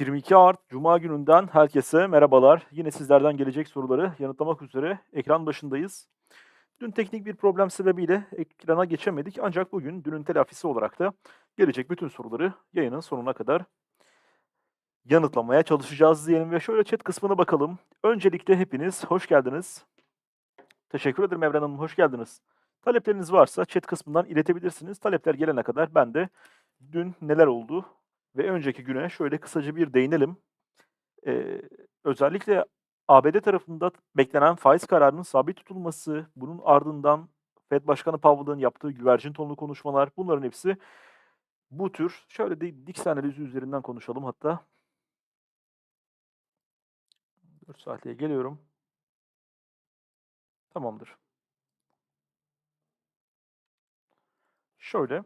22 Art Cuma gününden herkese merhabalar. Yine sizlerden gelecek soruları yanıtlamak üzere ekran başındayız. Dün teknik bir problem sebebiyle ekrana geçemedik ancak bugün dünün telafisi olarak da gelecek bütün soruları yayının sonuna kadar yanıtlamaya çalışacağız diyelim ve şöyle chat kısmına bakalım. Öncelikle hepiniz hoş geldiniz. Teşekkür ederim Evren Hanım, hoş geldiniz. Talepleriniz varsa chat kısmından iletebilirsiniz. Talepler gelene kadar ben de dün neler oldu ve önceki güne şöyle kısaca bir değinelim. Ee, özellikle ABD tarafında beklenen faiz kararının sabit tutulması, bunun ardından Fed Başkanı Powell'ın yaptığı güvercin tonlu konuşmalar, bunların hepsi bu tür. Şöyle de Dix analizi üzerinden konuşalım hatta. 4 saatliğe geliyorum. Tamamdır. Şöyle,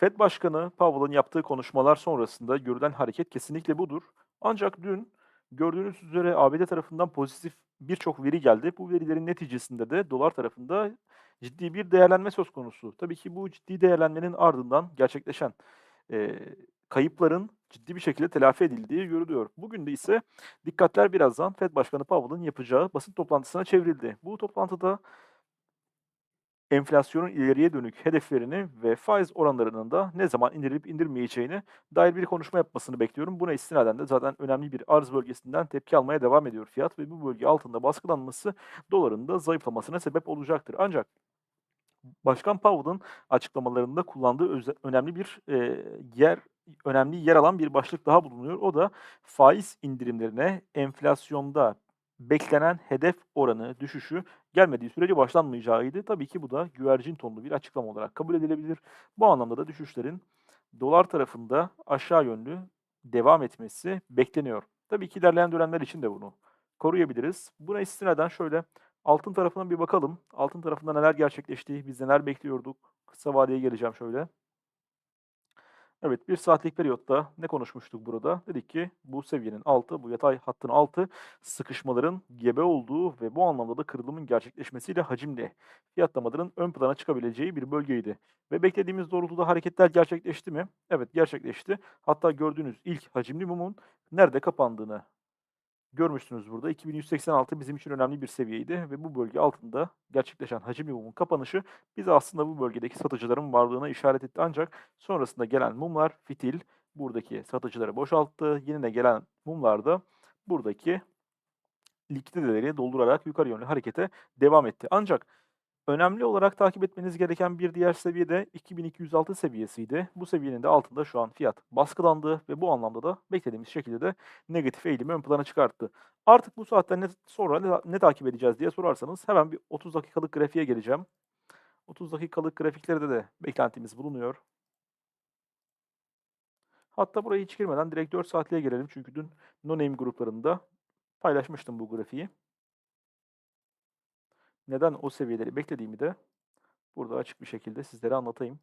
Fed Başkanı Powell'ın yaptığı konuşmalar sonrasında görülen hareket kesinlikle budur. Ancak dün gördüğünüz üzere ABD tarafından pozitif birçok veri geldi. Bu verilerin neticesinde de dolar tarafında ciddi bir değerlenme söz konusu. Tabii ki bu ciddi değerlenmenin ardından gerçekleşen e, kayıpların ciddi bir şekilde telafi edildiği görülüyor. Bugün de ise dikkatler birazdan Fed Başkanı Powell'ın yapacağı basın toplantısına çevrildi. Bu toplantıda enflasyonun ileriye dönük hedeflerini ve faiz oranlarının da ne zaman indirilip indirmeyeceğini dair bir konuşma yapmasını bekliyorum. Buna istinaden de zaten önemli bir arz bölgesinden tepki almaya devam ediyor fiyat ve bu bölge altında baskılanması doların da zayıflamasına sebep olacaktır. Ancak Başkan Powell'ın açıklamalarında kullandığı önemli bir e, yer önemli yer alan bir başlık daha bulunuyor. O da faiz indirimlerine enflasyonda beklenen hedef oranı düşüşü gelmediği sürece başlanmayacağıydı. Tabii ki bu da güvercin tonlu bir açıklama olarak kabul edilebilir. Bu anlamda da düşüşlerin dolar tarafında aşağı yönlü devam etmesi bekleniyor. Tabii ki ilerleyen dönemler için de bunu koruyabiliriz. Buna istinaden şöyle altın tarafına bir bakalım. Altın tarafında neler gerçekleşti, biz neler bekliyorduk. Kısa vadeye geleceğim şöyle. Evet, bir saatlik periyotta ne konuşmuştuk burada? Dedik ki bu seviyenin altı, bu yatay hattın altı sıkışmaların gebe olduğu ve bu anlamda da kırılımın gerçekleşmesiyle hacimle fiyatlamaların ön plana çıkabileceği bir bölgeydi. Ve beklediğimiz doğrultuda hareketler gerçekleşti mi? Evet, gerçekleşti. Hatta gördüğünüz ilk hacimli mumun nerede kapandığını görmüşsünüz burada. 2186 bizim için önemli bir seviyeydi ve bu bölge altında gerçekleşen hacimli mumun kapanışı bize aslında bu bölgedeki satıcıların varlığına işaret etti. Ancak sonrasında gelen mumlar fitil buradaki satıcıları boşalttı. Yine gelen mumlar da buradaki likiditeleri doldurarak yukarı yönlü harekete devam etti. Ancak Önemli olarak takip etmeniz gereken bir diğer seviye de 2206 seviyesiydi. Bu seviyenin de altında şu an fiyat baskılandı ve bu anlamda da beklediğimiz şekilde de negatif eğilimi ön plana çıkarttı. Artık bu saatten ne, sonra ne, ne takip edeceğiz diye sorarsanız hemen bir 30 dakikalık grafiğe geleceğim. 30 dakikalık grafiklerde de beklentimiz bulunuyor. Hatta burayı hiç girmeden direkt 4 saatliğe gelelim çünkü dün no name gruplarında paylaşmıştım bu grafiği neden o seviyeleri beklediğimi de burada açık bir şekilde sizlere anlatayım.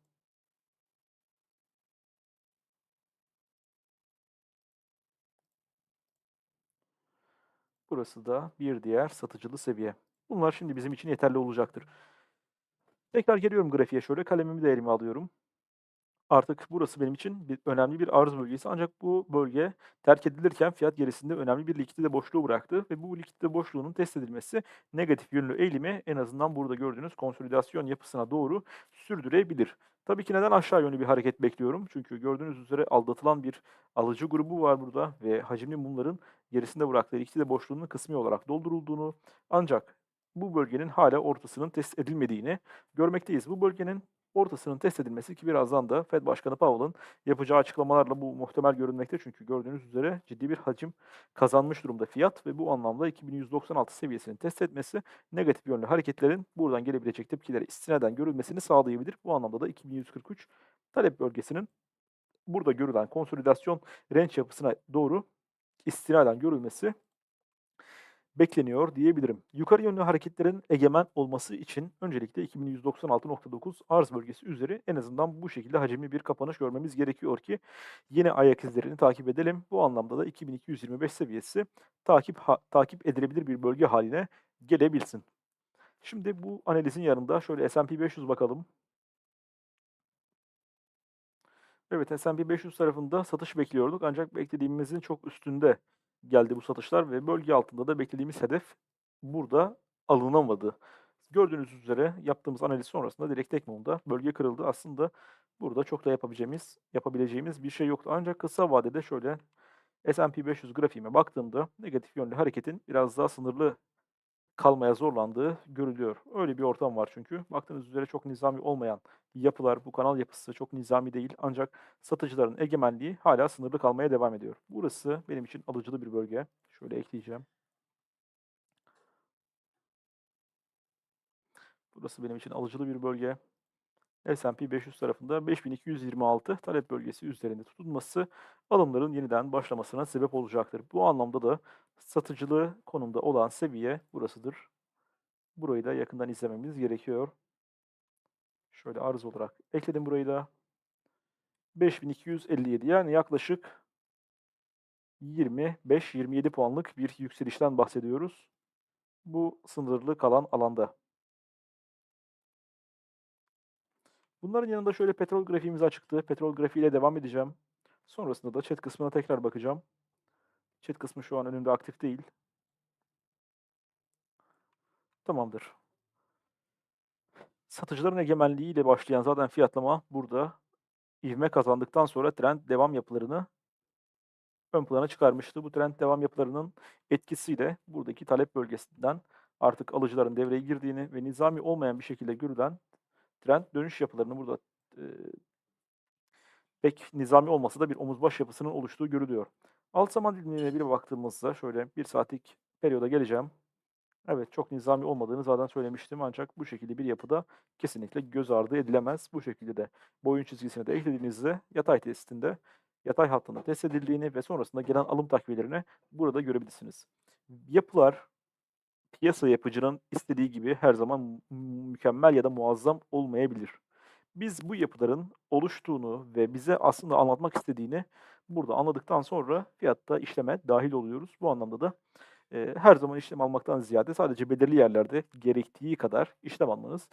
Burası da bir diğer satıcılı seviye. Bunlar şimdi bizim için yeterli olacaktır. Tekrar geliyorum grafiğe şöyle kalemimi de elime alıyorum. Artık burası benim için bir, önemli bir arz bölgesi ancak bu bölge terk edilirken fiyat gerisinde önemli bir likidite boşluğu bıraktı ve bu likidite boşluğunun test edilmesi negatif yönlü eğilimi en azından burada gördüğünüz konsolidasyon yapısına doğru sürdürebilir. Tabii ki neden aşağı yönlü bir hareket bekliyorum? Çünkü gördüğünüz üzere aldatılan bir alıcı grubu var burada ve hacimli mumların gerisinde bıraktığı likidite boşluğunun kısmi olarak doldurulduğunu ancak bu bölgenin hala ortasının test edilmediğini görmekteyiz. Bu bölgenin ortasının test edilmesi ki birazdan da Fed Başkanı Powell'ın yapacağı açıklamalarla bu muhtemel görünmekte. Çünkü gördüğünüz üzere ciddi bir hacim kazanmış durumda fiyat ve bu anlamda 2196 seviyesini test etmesi negatif yönlü hareketlerin buradan gelebilecek tepkileri istinaden görülmesini sağlayabilir. Bu anlamda da 2143 talep bölgesinin burada görülen konsolidasyon range yapısına doğru istinaden görülmesi bekleniyor diyebilirim. Yukarı yönlü hareketlerin egemen olması için öncelikle 2196.9 arz bölgesi üzeri en azından bu şekilde hacimli bir kapanış görmemiz gerekiyor ki yine ayak izlerini takip edelim. Bu anlamda da 2225 seviyesi takip ha, takip edilebilir bir bölge haline gelebilsin. Şimdi bu analizin yanında şöyle S&P 500 bakalım. Evet, S&P 500 tarafında satış bekliyorduk ancak beklediğimizin çok üstünde geldi bu satışlar ve bölge altında da beklediğimiz hedef burada alınamadı. Gördüğünüz üzere yaptığımız analiz sonrasında direkt Tekmon'da bölge kırıldı. Aslında burada çok da yapabileceğimiz yapabileceğimiz bir şey yoktu. Ancak kısa vadede şöyle S&P 500 grafiğime baktığımda negatif yönlü hareketin biraz daha sınırlı kalmaya zorlandığı görülüyor. Öyle bir ortam var çünkü. Baktığınız üzere çok nizami olmayan yapılar, bu kanal yapısı çok nizami değil ancak satıcıların egemenliği hala sınırlı kalmaya devam ediyor. Burası benim için alıcılı bir bölge. Şöyle ekleyeceğim. Burası benim için alıcılı bir bölge. S&P 500 tarafında 5226 talep bölgesi üzerinde tutulması alımların yeniden başlamasına sebep olacaktır. Bu anlamda da satıcılı konumda olan seviye burasıdır. Burayı da yakından izlememiz gerekiyor. Şöyle arız olarak ekledim burayı da. 5257 yani yaklaşık 25-27 puanlık bir yükselişten bahsediyoruz. Bu sınırlı kalan alanda. Bunların yanında şöyle petrol grafiğimiz açıktı. Petrol grafiğiyle devam edeceğim. Sonrasında da chat kısmına tekrar bakacağım. Chat kısmı şu an önümde aktif değil. Tamamdır. Satıcıların egemenliğiyle başlayan zaten fiyatlama burada ivme kazandıktan sonra trend devam yapılarını ön plana çıkarmıştı. Bu trend devam yapılarının etkisiyle buradaki talep bölgesinden artık alıcıların devreye girdiğini ve nizami olmayan bir şekilde görülen trend dönüş yapılarını burada e, pek nizami olmasa da bir omuz baş yapısının oluştuğu görülüyor. Alt zaman dilimlerine bir baktığımızda şöyle bir saatlik periyoda geleceğim. Evet çok nizami olmadığını zaten söylemiştim ancak bu şekilde bir yapıda kesinlikle göz ardı edilemez. Bu şekilde de boyun çizgisine de eklediğinizde yatay testinde yatay hattında test edildiğini ve sonrasında gelen alım takviyelerini burada görebilirsiniz. Yapılar piyasa yapıcının istediği gibi her zaman mükemmel ya da muazzam olmayabilir. Biz bu yapıların oluştuğunu ve bize aslında anlatmak istediğini burada anladıktan sonra fiyatta işleme dahil oluyoruz. Bu anlamda da e, her zaman işlem almaktan ziyade sadece belirli yerlerde gerektiği kadar işlem almanız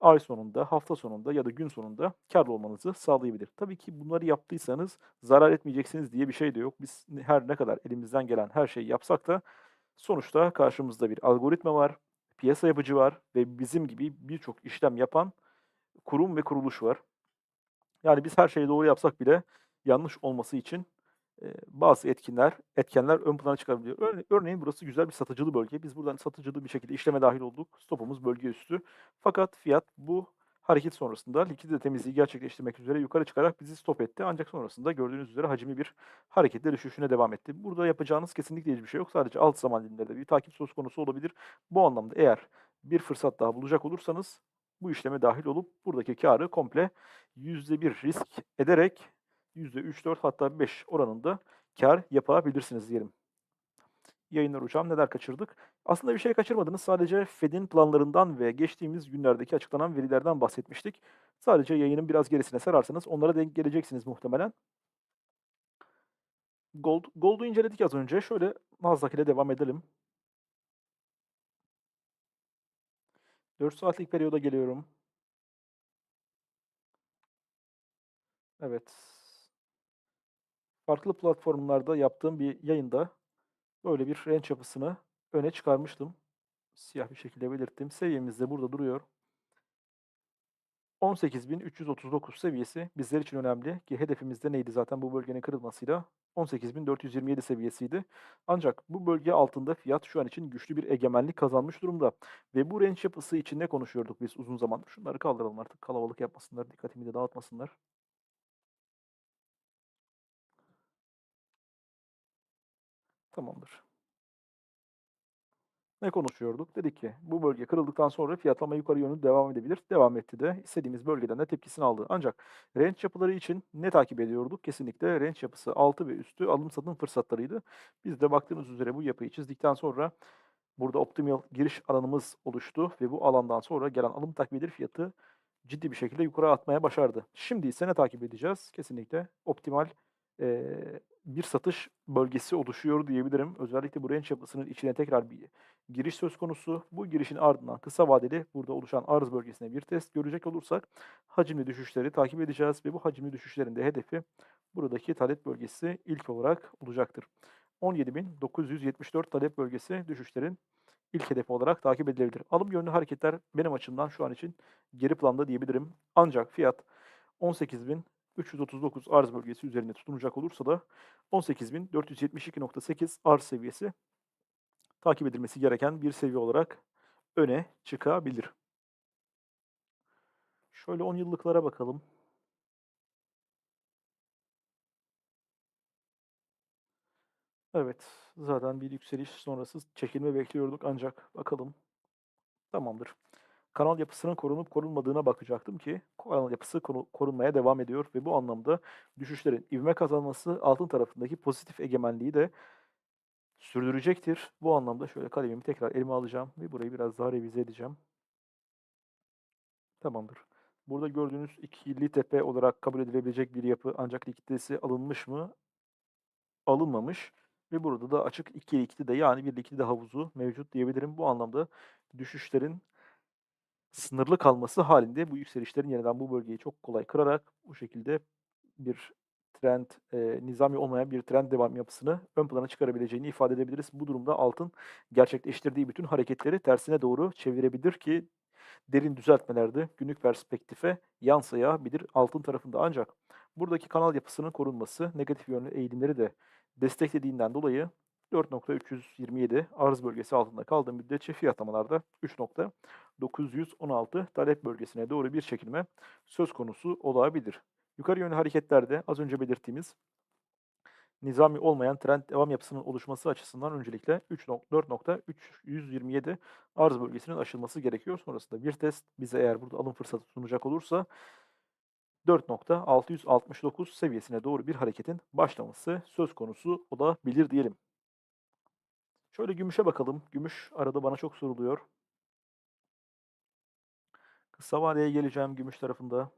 ay sonunda, hafta sonunda ya da gün sonunda karlı olmanızı sağlayabilir. Tabii ki bunları yaptıysanız zarar etmeyeceksiniz diye bir şey de yok. Biz her ne kadar elimizden gelen her şeyi yapsak da sonuçta karşımızda bir algoritma var, piyasa yapıcı var ve bizim gibi birçok işlem yapan kurum ve kuruluş var. Yani biz her şeyi doğru yapsak bile yanlış olması için bazı etkinler, etkenler ön plana çıkabiliyor. Örne örneğin burası güzel bir satıcılı bölge. Biz buradan satıcılı bir şekilde işleme dahil olduk. Stopumuz bölge üstü. Fakat fiyat bu hareket sonrasında likidite temizliği gerçekleştirmek üzere yukarı çıkarak bizi stop etti. Ancak sonrasında gördüğünüz üzere hacmi bir hareketle düşüşüne devam etti. Burada yapacağınız kesinlikle hiçbir şey yok. Sadece alt zaman dilimlerinde bir takip söz konusu olabilir. Bu anlamda eğer bir fırsat daha bulacak olursanız bu işleme dahil olup buradaki karı komple %1 risk ederek %3, 4 hatta 5 oranında kar yapabilirsiniz diyelim. Yayınlar hocam neler kaçırdık? Aslında bir şey kaçırmadınız. Sadece Fed'in planlarından ve geçtiğimiz günlerdeki açıklanan verilerden bahsetmiştik. Sadece yayının biraz gerisine sararsanız onlara denk geleceksiniz muhtemelen. Gold, Gold'u inceledik az önce. Şöyle Nasdaq ile devam edelim. 4 saatlik periyoda geliyorum. Evet. Farklı platformlarda yaptığım bir yayında böyle bir range yapısını öne çıkarmıştım. Siyah bir şekilde belirttim. Seviyemiz de burada duruyor. 18.339 seviyesi bizler için önemli ki hedefimiz de neydi zaten bu bölgenin kırılmasıyla 18.427 seviyesiydi. Ancak bu bölge altında fiyat şu an için güçlü bir egemenlik kazanmış durumda. Ve bu range yapısı için ne konuşuyorduk biz uzun zamandır? Şunları kaldıralım artık kalabalık yapmasınlar, dikkatimi de dağıtmasınlar. Tamamdır. Ne konuşuyorduk? Dedik ki bu bölge kırıldıktan sonra fiyatlama yukarı yönlü devam edebilir. Devam etti de istediğimiz bölgeden de tepkisini aldı. Ancak range yapıları için ne takip ediyorduk? Kesinlikle range yapısı altı ve üstü alım satım fırsatlarıydı. Biz de baktığınız üzere bu yapıyı çizdikten sonra burada optimal giriş alanımız oluştu ve bu alandan sonra gelen alım takviyeleri fiyatı ciddi bir şekilde yukarı atmaya başardı. Şimdi ise ne takip edeceğiz? Kesinlikle optimal e, bir satış bölgesi oluşuyor diyebilirim. Özellikle bu range yapısının içine tekrar bir giriş söz konusu. Bu girişin ardından kısa vadeli burada oluşan arz bölgesine bir test görecek olursak hacimli düşüşleri takip edeceğiz ve bu hacimli düşüşlerin de hedefi buradaki talep bölgesi ilk olarak olacaktır. 17.974 talep bölgesi düşüşlerin ilk hedefi olarak takip edilebilir. Alım yönlü hareketler benim açımdan şu an için geri planda diyebilirim. Ancak fiyat 18.339 arz bölgesi üzerinde tutunacak olursa da 18.472.8 arz seviyesi takip edilmesi gereken bir seviye olarak öne çıkabilir. Şöyle 10 yıllıklara bakalım. Evet, zaten bir yükseliş sonrası çekilme bekliyorduk ancak bakalım. Tamamdır. Kanal yapısının korunup korunmadığına bakacaktım ki kanal yapısı koru- korunmaya devam ediyor ve bu anlamda düşüşlerin ivme kazanması altın tarafındaki pozitif egemenliği de sürdürecektir. Bu anlamda şöyle kalemimi tekrar elime alacağım ve burayı biraz daha revize edeceğim. Tamamdır. Burada gördüğünüz ikili tepe olarak kabul edilebilecek bir yapı ancak likiditesi alınmış mı? Alınmamış. Ve burada da açık iki likidite yani bir likidite havuzu mevcut diyebilirim. Bu anlamda düşüşlerin sınırlı kalması halinde bu yükselişlerin yeniden bu bölgeyi çok kolay kırarak bu şekilde bir trend, e, nizami olmayan bir trend devam yapısını ön plana çıkarabileceğini ifade edebiliriz. Bu durumda altın gerçekleştirdiği bütün hareketleri tersine doğru çevirebilir ki derin düzeltmelerde günlük perspektife yansıyabilir altın tarafında. Ancak buradaki kanal yapısının korunması negatif yönlü eğilimleri de desteklediğinden dolayı 4.327 arz bölgesi altında kaldığı müddetçe fiyatlamalarda 3.916 talep bölgesine doğru bir çekilme söz konusu olabilir. Yukarı yönlü hareketlerde az önce belirttiğimiz nizami olmayan trend devam yapısının oluşması açısından öncelikle 4.327 arz bölgesinin aşılması gerekiyor. Sonrasında bir test bize eğer burada alım fırsatı sunacak olursa 4.669 seviyesine doğru bir hareketin başlaması söz konusu olabilir diyelim. Şöyle gümüşe bakalım. Gümüş arada bana çok soruluyor. Kısa vadeye geleceğim gümüş tarafında.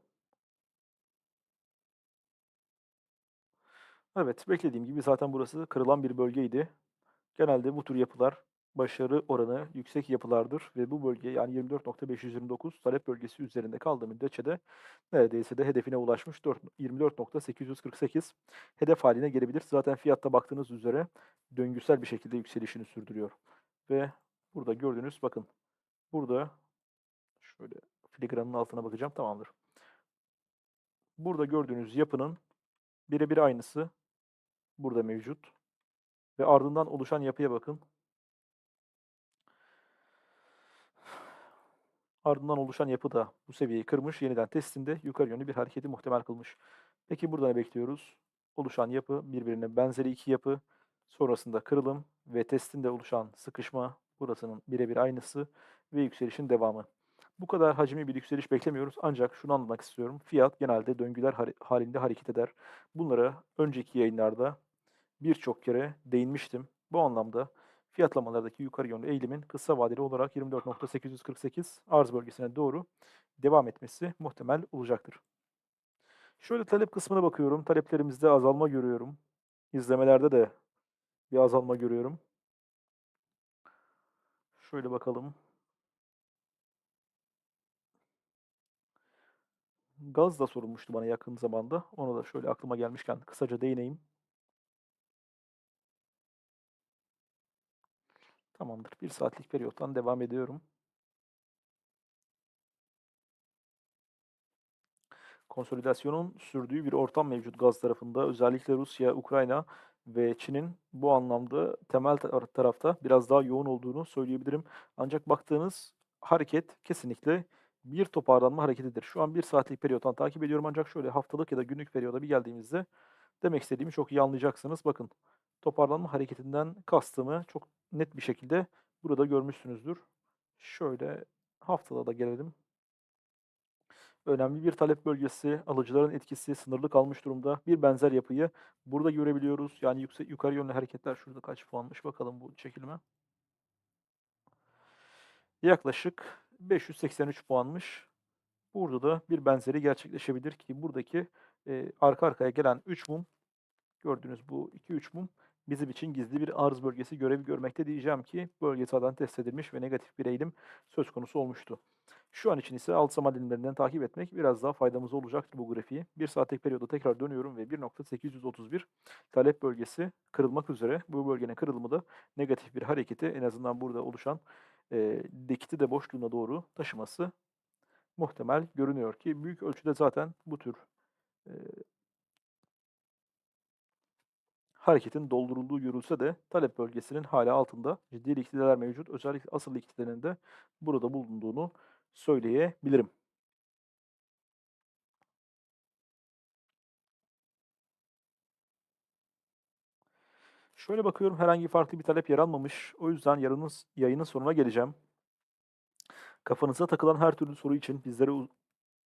Evet, beklediğim gibi zaten burası kırılan bir bölgeydi. Genelde bu tür yapılar başarı oranı yüksek yapılardır ve bu bölge yani 24.529 talep bölgesi üzerinde kaldığı müddetçe de neredeyse de hedefine ulaşmış 4 24.848 hedef haline gelebilir. Zaten fiyatta baktığınız üzere döngüsel bir şekilde yükselişini sürdürüyor. Ve burada gördüğünüz bakın burada şöyle filigranın altına bakacağım tamamdır. Burada gördüğünüz yapının birebir aynısı burada mevcut. Ve ardından oluşan yapıya bakın. Ardından oluşan yapı da bu seviyeyi kırmış. Yeniden testinde yukarı yönlü bir hareketi muhtemel kılmış. Peki burada ne bekliyoruz? Oluşan yapı birbirine benzeri iki yapı. Sonrasında kırılım ve testinde oluşan sıkışma burasının birebir aynısı ve yükselişin devamı. Bu kadar hacimli bir yükseliş beklemiyoruz ancak şunu anlamak istiyorum. Fiyat genelde döngüler halinde hareket eder. Bunlara önceki yayınlarda birçok kere değinmiştim. Bu anlamda fiyatlamalardaki yukarı yönlü eğilimin kısa vadeli olarak 24.848 arz bölgesine doğru devam etmesi muhtemel olacaktır. Şöyle talep kısmına bakıyorum. Taleplerimizde azalma görüyorum. İzlemelerde de bir azalma görüyorum. Şöyle bakalım. Gaz da sorulmuştu bana yakın zamanda. Ona da şöyle aklıma gelmişken kısaca değineyim. Tamamdır. Bir saatlik periyottan devam ediyorum. Konsolidasyonun sürdüğü bir ortam mevcut gaz tarafında. Özellikle Rusya, Ukrayna ve Çin'in bu anlamda temel tarafta biraz daha yoğun olduğunu söyleyebilirim. Ancak baktığınız hareket kesinlikle bir toparlanma hareketidir. Şu an bir saatlik periyottan takip ediyorum ancak şöyle haftalık ya da günlük periyoda bir geldiğimizde demek istediğimi çok iyi anlayacaksınız. Bakın toparlanma hareketinden kastımı çok net bir şekilde burada görmüşsünüzdür. Şöyle haftada da gelelim. Önemli bir talep bölgesi, alıcıların etkisi sınırlı kalmış durumda. Bir benzer yapıyı burada görebiliyoruz. Yani yüksek yukarı yönlü hareketler şurada kaç puanmış bakalım bu çekilme. Yaklaşık 583 puanmış. Burada da bir benzeri gerçekleşebilir ki buradaki e, arka arkaya gelen 3 mum Gördüğünüz bu 2-3 mum bizim için gizli bir arız bölgesi görevi görmekte diyeceğim ki bölge zaten test edilmiş ve negatif bir eğilim söz konusu olmuştu. Şu an için ise alt zaman dilimlerinden takip etmek biraz daha faydamız olacaktır bu grafiği. 1 saatlik periyoda tekrar dönüyorum ve 1.831 talep bölgesi kırılmak üzere. Bu bölgenin kırılımı da negatif bir hareketi en azından burada oluşan e, dikti de boşluğuna doğru taşıması muhtemel görünüyor ki büyük ölçüde zaten bu tür e, hareketin doldurulduğu görülse de talep bölgesinin hala altında ciddi likiditeler mevcut. Özellikle asıl likiditenin de burada bulunduğunu söyleyebilirim. Şöyle bakıyorum herhangi farklı bir talep yer almamış. O yüzden yarının yayının sonuna geleceğim. Kafanıza takılan her türlü soru için bizlere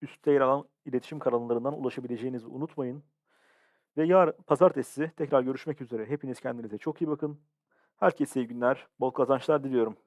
üstte yer alan iletişim kanallarından ulaşabileceğinizi unutmayın. Ve yarın pazartesi tekrar görüşmek üzere. Hepiniz kendinize çok iyi bakın. Herkese iyi günler, bol kazançlar diliyorum.